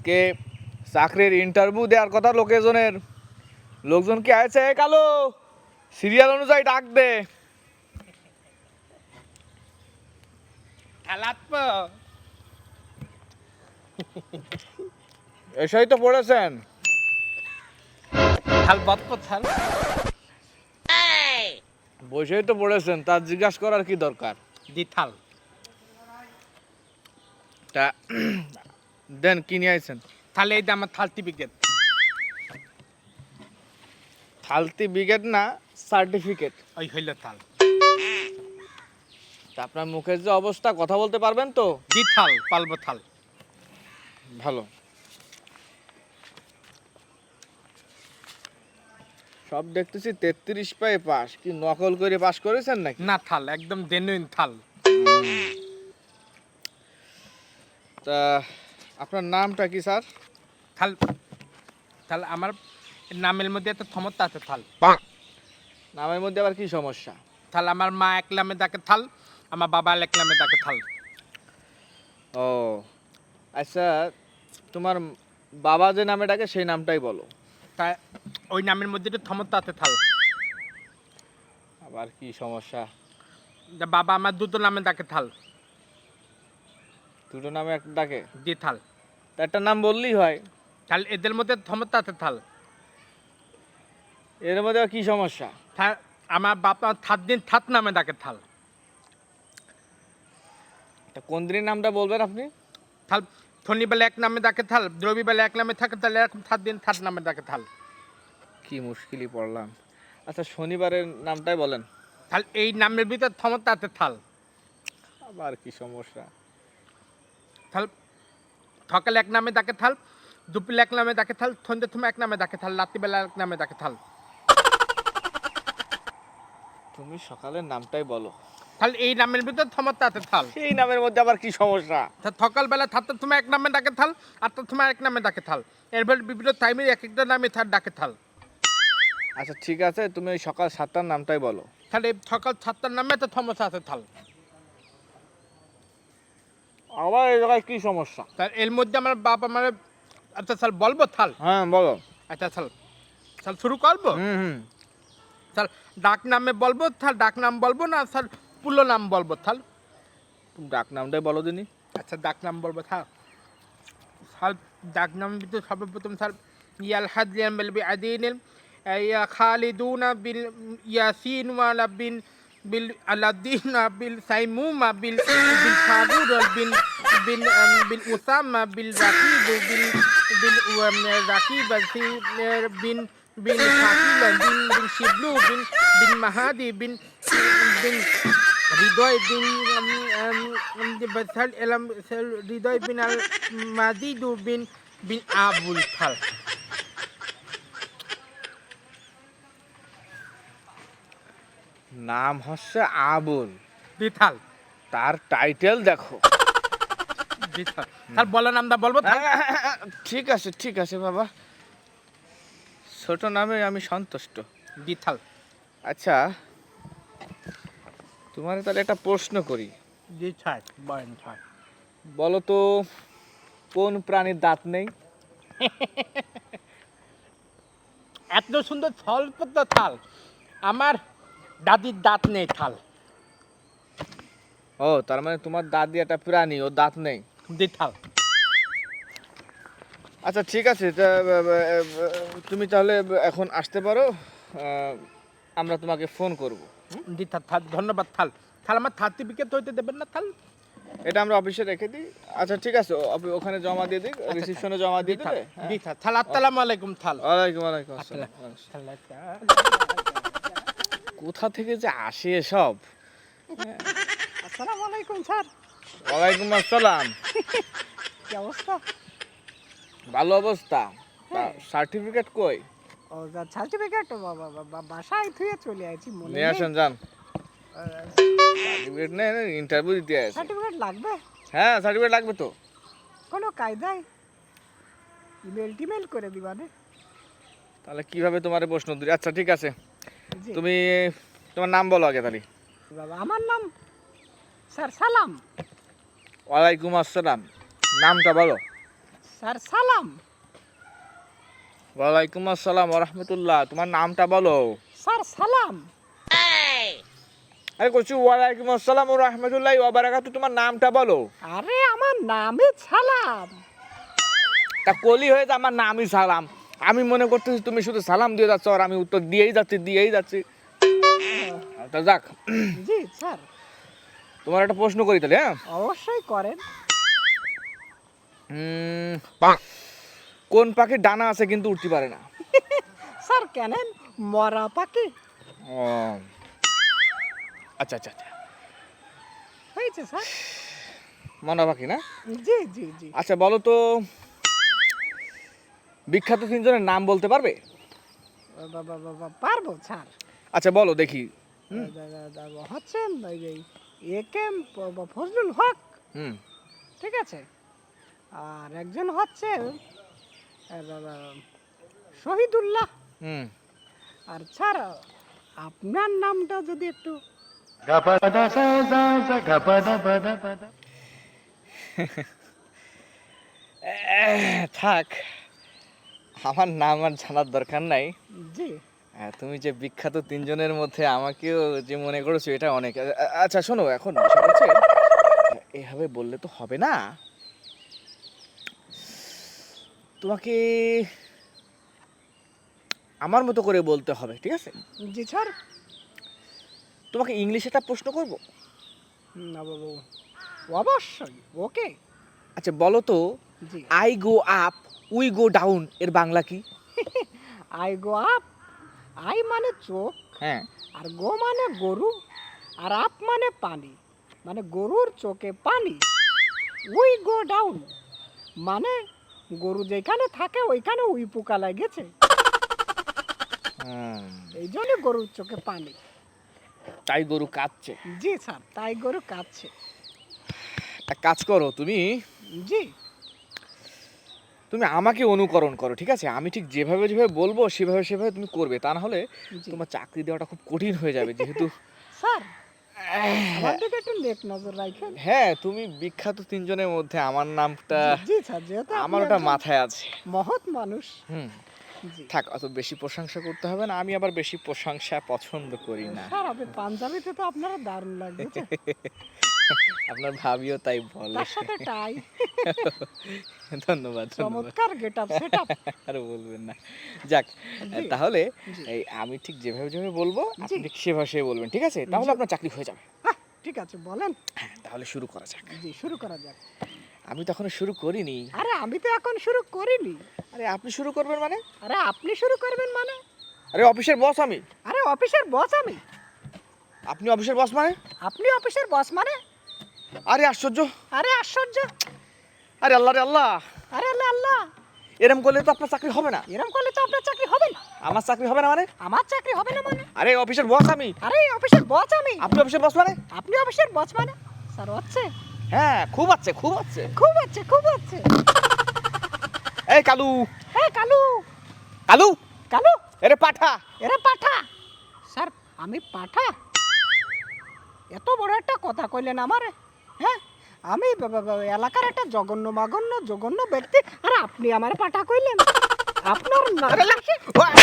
আজকে চাকরির ইন্টারভিউ দেওয়ার কথা লোকেজনের। লোকজন কি আছে "এ কালো? সিরিয়াল অনুযায়ী ডাক দে। থালাত তো পড়েছেন। বসেই তো পড়েছেন তার জিজ্ঞাসা করার কি দরকার? দি থাল। তা দেন কি নিয়ে আইছেন? তাহলে এই আমার থালতি বিকেট। থালতি ব্রিগেড না সার্টিফিকেট। ওই হইল থাল। তা আপনার মুখের যে অবস্থা কথা বলতে পারবেন তো? দি থাল পালব থাল। ভালো। সব দেখতেছি তেত্রিশ পায়ে পাস কি নকল করে পাস করেছেন নাকি? না থাল একদম জেনুইন থাল। তা আপনার নামটা কি স্যার? থাল থাল আমার নামের মধ্যে একটা ক্ষমতা আছে থাল। নামের মধ্যে আবার কি সমস্যা? থাল আমার মা এক নামে ডাকে থাল আমার বাবা এক নামে ডাকে থাল। ও আচ্ছা তোমার বাবা যে নামে ডাকে সেই নামটাই বলো। তাই ওই নামের মধ্যে একটা ক্ষমতা আছে থাল। আবার কি সমস্যা? যে বাবা আমার দুটো নামে ডাকে থাল। দুটো নামে একটা ডাকে? দি থাল। একটা নাম বললেই হয়। তাহলে এদের মধ্যে ক্ষমতা আছে থাল এর মধ্যে কি সমস্যা? আমার বাবা থাত দিন থাত নামে ডাকে থাল তা কোন দিনের নামটা বলবেন আপনি? থাল শনিবেলা এক নামে ডাকে থাল রবিবেলা এক নামে থাকে তাহলে এরকম সাত দিন সাত নামে ডাকে থাল কি মুশকিলই পড়লাম। আচ্ছা শনিবারের নামটাই বলেন। থাল এই নামের ভিতর ক্ষমতা আছে থাল আবার কি সমস্যা? থাল সকালে এক নামে ডাকে থাল দুপুরে এক নামে ডাকে থাল সন্ধ্যের সময় এক নামে ডাকে থাল রাত্রিবেলা এক নামে ডাকে থাল। তুমি সকালের নামটাই বলো। থাল এই নামের ভিতর ক্ষমতা আছে থাল। সেই নামের মধ্যে আবার কি সমস্যা? তা সকালবেলা সাতটার সময় এক নামে ডাকে থাল আটটার সময় এক নামে ডাকে থাল। এরপর বিভিন্ন টাইমে এক একটা নামে থাল ডাকে থাল। আচ্ছা ঠিক আছে তুমি ওই সকাল সাতটার নামটাই বলো। তাহলে সকাল সাতটার নামে তো সমস্যা আছে থাল। আবার এই জায়গায় কি সমস্যা? তার এর মধ্যে আমার বাপ আমার আচ্ছা স্যার বলব থাল হ্যাঁ বলো। আচ্ছা স্যার স্যার শুরু করব? হুম হুম। স্যার ডাক নামে বলব স্যার ডাক নাম বলব না স্যার পুলো নাম বলব থাল তুমি ডাক নামটাই বলো দিনি। আচ্ছা ডাক নাম বলব থাল স্যার ডাক নাম ভিতরে সর্বপ্রথম স্যার ইয়াল হাদিয়ান বলবি আদিন ইয়া খালিদুনা বিল ইয়াসিন ওয়ালা বিন বিল আলাদ্দিন বিল সাইমুমা বিল বিল ফাগুর বিন বিন বিল উসামা বিল রাকিব বিল বিল রাকিব বিন বিন শাকিল বিন বিন শিবলু বিন বিন মাহাদি বিন বিন হৃদয় বিন বেসাল এলাম হৃদয় বিন আল মাদিদু বিন বিন আবুল থাল নাম হচ্ছে আবুল। দিথাল তার টাইটেল দেখো। বলো নামটা বলব ঠিক আছে ঠিক আছে বাবা। ছোট নামে আমি সন্তুষ্ট। দিথাল আচ্ছা তোমার তাহলে একটা প্রশ্ন করি। বলো তো কোন প্রাণীর দাঁত নেই? এত সুন্দর স্বল্প থাল আমার দাদির দাঁত নেই থাল ও তার মানে তোমার দাদি একটা প্রাণী ও দাঁত নেই? দিথাল আচ্ছা ঠিক আছে তা, আহ, আহ, তুমি তাহলে এখন আসতে পারো আহ, আমরা তোমাকে ফোন করব। দিথাল থাল ধন্যবাদ থাল থাল আমার সার্টিফিকেট হইতে দেবেন না থাল এটা আমরা অফিসে রেখে দিই। আচ্ছা ঠিক আছে ও- অফি- ওখানে জমা দিয়ে দিই রিসিপশনে জমা দিয়ে দেবে হ্যাঁ? দিথাল থাল আসসালামু আলাইকুম থাল ওয়ালাইকুম ওয়ালাইকুম আসসালাম। থাল কোথা থেকে যে আসে সব আসসালামু আলাইকুম স্যার। ওয়ালাইকুম আসসালাম। কি অবস্থা? ভালো অবস্থা। সার্টিফিকেট কই? ও সার্টিফিকেট বাসায় থুয়ে চলে আছি মনে নিয়ে আসেন যান। সার্টিফিকেট নেই ইন্টারভিউ দিতে আছে সার্টিফিকেট লাগবে? হ্যাঁ সার্টিফিকেট লাগবে তো। কোনো কায়দায়? ইমেল টিমেল করে দিবানে তাহলে কীভাবে তোমার প্রশ্ন দিই আচ্ছা ঠিক আছে। তুমি তোমার নাম বলো আগে তাহলে। বাবা আমার নাম স্যার সালাম। ওয়ালাইকুম আসসালাম। নামটা বলো। স্যার সালাম। ওয়ালাইকুম আসসালাম রহমতুল্লাহ তোমার নামটা বলো। স্যার সালাম। আরে করছি ওয়ালাইকুম আসসালাম রহমতুল্লাহ ওবারাকাতু তোমার নামটা বলো। আরে আমার নামই সালাম। তা কলি হয়ে যে আমার নামই সালাম। আমি মনে করতেছি তুমি শুধু সালাম দিয়ে যাচ্ছ আর আমি উত্তর দিয়েই যাচ্ছি দিয়েই যাচ্ছি। তা যাক। জি স্যার। তোমার একটা প্রশ্ন করি তাহলে হ্যাঁ? অবশ্যই করেন। কোন পাখির ডানা আছে কিন্তু উঠতে পারে না? স্যার কেনেন? মরা পাখি। ও। আচ্ছা আচ্ছা আচ্ছা। হয়েছে স্যার। মনা পাখি না? জি জি জি। আচ্ছা বলো তো বিখ্যাত তিনজনের নাম বলতে পারবে? পারব স্যার আচ্ছা বলো দেখি। হুম। দা- দা- দা- হচ্ছেন ওই এ কে এম প- প- ফজলুল হক। হুম। ঠিক আছে? আর একজন হচ্ছে শহীদুল্লাহ। হুম। আর স্যার আপনার নামটা যদি একটু থাক। আমার নাম আর জানার দরকার নাই। জি। তুমি যে বিখ্যাত তিনজনের মধ্যে আমাকেও যে মনে করেছ এটা অনেক। আচ্ছা শোনো এখন এভাবে বললে তো হবে না। তোমাকে আমার মতো করে বলতে হবে ঠিক আছে? জি স্যার। তোমাকে ইংলিশে একটা প্রশ্ন করব? আব- আব- অবশ্যই ওকে। আচ্ছা বলো তো জি। I go up we go down এর বাংলা কি? আই গো আপ আই মানে চোখ হ্যাঁ। আর গো মানে গরু আর আপ মানে পানি মানে গরুর চোখে পানি। উই গো ডাউন মানে গরু যেখানে থাকে ওইখানে উই পোকা লাগেছে হুম, এই জন্য গরুর চোখে পানি। তাই গরু কাঁদছে। জি স্যার তাই গরু কাঁদছে। এক কাজ করো তুমি জি। তুমি আমাকে অনুকরণ করো ঠিক আছে? আমি ঠিক যেভাবে যেভাবে বলব সেভাবে সেভাবে তুমি করবে। তা না হলে তোমার চাকরি দেওয়াটা খুব কঠিন হয়ে যাবে যেহেতু স্যার হ্যাঁ তুমি বিখ্যাত তিনজনের মধ্যে আমার নামটা আমার ওটা মাথায় আছে। মহৎ মানুষ। হুম। থাক অত বেশি প্রশংসা করতে হবে না আমি আবার বেশি প্রশংসা পছন্দ করি না। পাঞ্জাবিতে তো আপনারা দারুণ লাগছে আপনার ভাবিও তাই বলে। তার সাথে টাই ধন্যবাদ চমৎকার গেট আপ সেট আপ আর বলবেন না। যাক তাহলে এই আমি ঠিক যেভাবে যেভাবে বলব আপনি ঠিক সেভাবে বলবেন ঠিক আছে? তাহলে আপনার চাকরি হয়ে যাবে। ঠিক আছে বলেন। হ্যাঁ তাহলে শুরু করা যাক। জি শুরু করা যাক। আমি তখন শুরু করিনি। আরে আমি তো এখন শুরু করিনি। আরে আপনি শুরু করবেন মানে? আরে আপনি শুরু করবেন মানে? আরে অফিসের বস আমি। আরে অফিসের বস আমি। আপনি অফিসের বস মানে? আপনি অফিসের বস মানে? আরে আশ্চর্য। আরে আশ্চর্য। আরে আল্লাহ রে আল্লাহ। আরে আল্লাহ আল্লাহ। এরম করলে তো আপনার চাকরি হবে না। এরকম করলে তো আপনার চাকরি হবে না। আমার চাকরি হবে না মানে? আমার চাকরি হবে না মানে। আরে অফিসের বস আমি। আরে অফিসের বস আমি। আপনি অফিসের বস মানে? আপনি অফিসের বস মানে? স্যার হচ্ছে হ্যাঁ খুব আছে খুব আছে। খুব হচ্ছে খুব হচ্ছে এই কালু। এই কালু। কালু? কালু। এরে পাঠা। এরা পাঠা। স্যার আমি পাঠা? এত বড় একটা কথা কইলেন আমারে। হ্যাঁ আমি এলাকার একটা জঘন্য মাগন্য জঘন্য ব্যক্তি। আর আপনি আমার পাঠা কইলেন। আপনার নারে ওয়া-